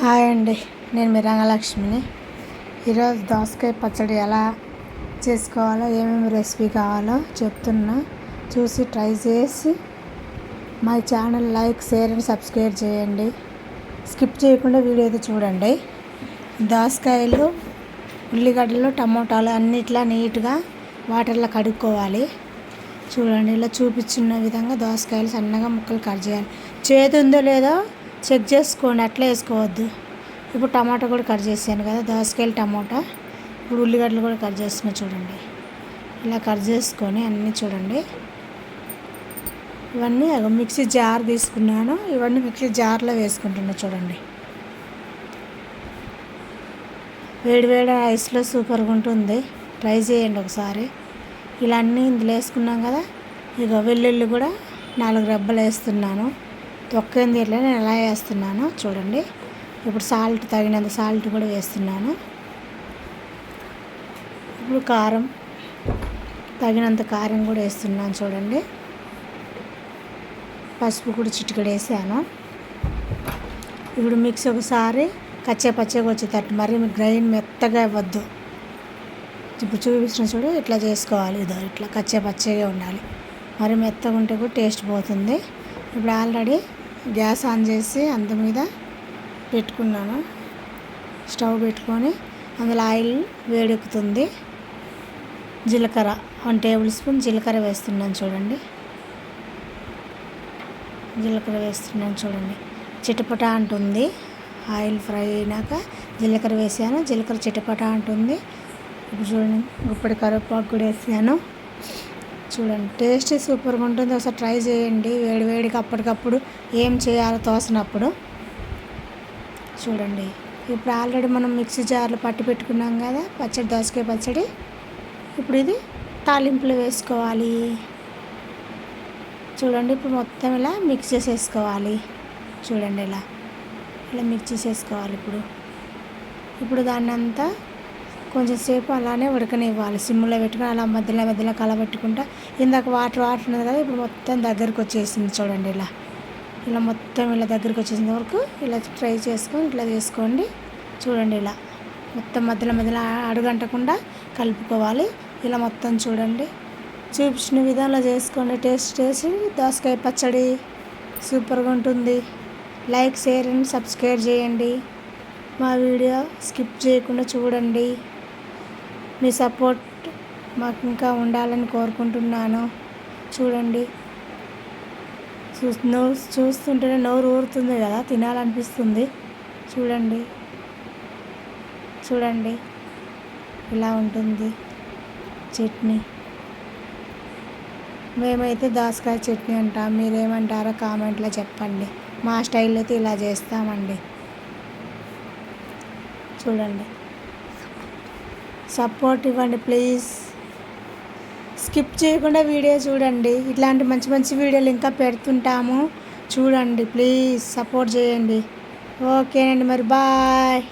Hi అండి నేను మీ రంగలక్ష్మిని. ఈరోజు దోసకాయ పచ్చడి ఎలా చేసుకోవాలో ఏమేమి రెసిపీ కావాలో చెప్తున్నా. చూసి ట్రై చేసి మా channel like share and subscribe చేయండి. స్కిప్ చేయకుండా వీడియో అయితే చూడండి. దోసకాయలు ఉల్లిగడ్డలు టమోటాలు అన్నిట్లా నీట్గా వాటర్లో కడుక్కోవాలి. చూడండి ఇలా చూపించిన విధంగా దోసకాయలు సన్నగా ముక్కలు కట్ చేయాలి. చేతి ఉందో లేదో చెక్ చేసుకోండి అట్లా వేసుకోవద్దు. ఇప్పుడు టమాటా కూడా కట్ చేసాను కదా దోసకాయలు టమాటా. ఇప్పుడు ఉల్లిగడ్డలు కూడా కట్ చేస్తున్నా చూడండి. ఇలా కట్ చేసుకొని అన్నీ చూడండి. ఇవన్నీ అగో మిక్సీ జార్ తీసుకున్నాను ఇవన్నీ మిక్సీ జార్లో వేసుకుంటున్నా చూడండి. వేడి వేడి ఐస్లో సూపర్గా ఉంటుంది. ట్రై చేయండి ఒకసారి. ఇలా అన్నీ ఇందులో వేసుకున్నాం కదా ఇక వెల్లుల్లి కూడా నాలుగు రెబ్బలు వేస్తున్నాను. తొక్కింది ఇట్లా నేను ఎలా వేస్తున్నాను చూడండి. ఇప్పుడు సాల్ట్ తగినంత సాల్ట్ కూడా వేస్తున్నాను. ఇప్పుడు కారం తగినంత కారం కూడా వేస్తున్నాను చూడండి. పసుపు కూడా చిటికడ వేసాను. ఇప్పుడు మిక్స్ ఒకసారి కచ్చే పచ్చగా వచ్చేటట్టు మరి గ్రైండ్ మెత్తగా ఇవ్వద్దు ఇప్పుడు చూపించిన చూడు ఇట్లా చేసుకోవాలి. ఇదో ఇట్లా కచ్చే పచ్చగా ఉండాలి. మరి మెత్తగా ఉంటే కూడా టేస్ట్ పోతుంది. ఇప్పుడు ఆల్రెడీ గ్యాస్ ఆన్ చేసి అంత మీద పెట్టుకున్నాను. స్టవ్ పెట్టుకొని అందులో ఆయిల్ వేడెక్కుతుంది. జీలకర్ర వన్ టేబుల్ స్పూన్ జీలకర్ర వేస్తున్నాను చూడండి. జీలకర్ర వేస్తున్నాను చూడండి. చిటపట అంటుంది. ఆయిల్ ఫ్రై అయినాక జీలకర్ర వేసాను. జీలకర్ర చిటపట అంటుంది. ఇప్పుడు చూడండి గుప్పటి కరివేపాకు కూడా వేసాను. చూడండి టేస్ట్ సూపర్గా ఉంటుంది. ఒకసారి ట్రై చేయండి. వేడి వేడికి అప్పటికప్పుడు ఏం చేయాలో తోసినప్పుడు. చూడండి ఇప్పుడు ఆల్రెడీ మనం మిక్సీ జార్లు పట్టి పెట్టుకున్నాం కదా పచ్చడి దోసకాయ పచ్చడి. ఇప్పుడు ఇది తాలింపులు వేసుకోవాలి. చూడండి ఇప్పుడు మొత్తం ఇలా మిక్స్ చేసేసుకోవాలి. చూడండి ఇలా ఇలా మిక్స్ చేసేసుకోవాలి ఇప్పుడు. ఇప్పుడు దాన్ని అంతా కొంచెం సేపు అలానే ఉడకనివ్వాలి. సిమ్లో పెట్టుకుని అలా మధ్యలో మధ్యలో కలబెట్టుకుంటా. ఇందాక వాటర్ వాటర్ ఉన్నది కదా ఇప్పుడు మొత్తం దగ్గరకు వచ్చేసింది చూడండి ఇలా. ఇలా మొత్తం ఇలా దగ్గరికి వచ్చేసిన వరకు ఇలా ట్రై చేసుకొని ఇట్లా చేసుకోండి. చూడండి ఇలా. మొత్తం మధ్యలో మధ్యలో అడుగంటకుండా కలుపుకోవాలి. ఇలా మొత్తం చూడండి. చూపించిన విధంగా చేసుకోండి. టేస్ట్ చేసి దోసకాయ పచ్చడి సూపర్గా ఉంటుంది. లైక్ షేర్ అండ్ సబ్స్క్రైబ్ చేయండి. మా వీడియో స్కిప్ చేయకుండా చూడండి. మీ సపోర్ట్ మాకు ఇంకా ఉండాలని కోరుకుంటున్నాను. చూడండి. చూ నోరు చూస్తుంటేనే నోరు ఊరుతుంది కదా తినాలనిపిస్తుంది. చూడండి. చూడండి. ఇలా ఉంటుంది చట్నీ. మేమైతే దాసకాయ చట్నీ అంటాం మీరేమంటారో కామెంట్లో చెప్పండి. మా స్టైల్ అయితే ఇలా చేస్తామండి. చూడండి. సపోర్ట్ ఇవ్వండి ప్లీజ్. స్కిప్ చేయకుండా వీడియో చూడండి. ఇట్లాంటి మంచి మంచి వీడియోలు ఇంకా పెడుతుంటాము. చూడండి ప్లీజ్. సపోర్ట్ చేయండి. ఓకేనండి మరి. బాయ్.